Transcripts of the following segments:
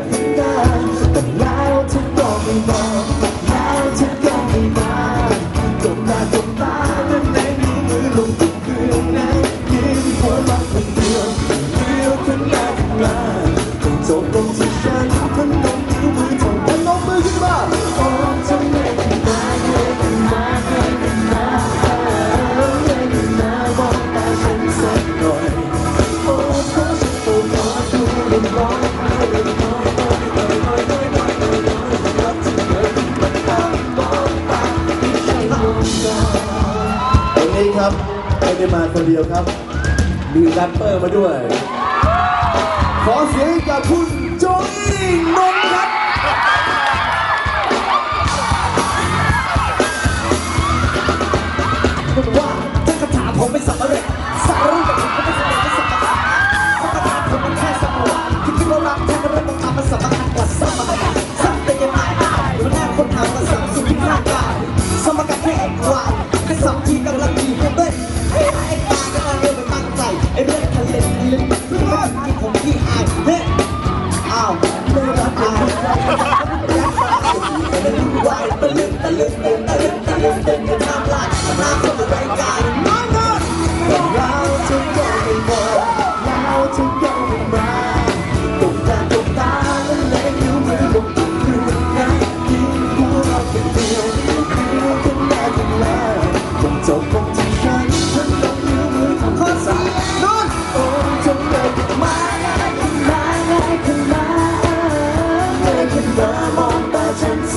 บได้แต่แล้วเธอไม่บอกแล้วเธอก็ไม่มาตบตาตบตาด้านในมีมือลงครื่องในยิ้มหัวเราะคนเดียวเดียวคนแรกมา ไม่ได้มาคนเดียวครับ มีแรปเปอร์มาด้วย ขอเสียงกับคุณโจอี้นนท์ครับว่าถ้ากระถาผมไม่สำเร็จสารรูปแบบผมก็ไม่สำเร็จไม่สำคัญเพราะกระถาผมมันแค่สมองที่คิดว่ารักแท้ก็เรื่องต้องทำมันสำคัญกว่าสมการสัมเป็นยังไงมันแค่คนทำมัน ทีกำลังดีเพื่อนเต้นไอ้ไอ้ตาก็เรื่องไปตั้งใจไอ้เรื่องทะเลทะเลเพื่อนที่ผมที่อายเฮ้อ้าวเลิกละอายตะลึงวายตะลึงตะลึงตะลึงตะลึงตะลึงเต้นกันน้ำลายน้ำคนรายการน้อยน้อยเราจะก็ไม่หมดเราจะก็ไม่มาตกตาตกตาและเล่นนิ้วมือลงทุกคืนนะยิ่งพวเราเป็นเดียวเดียวกันได้กันแล้วจบ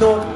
non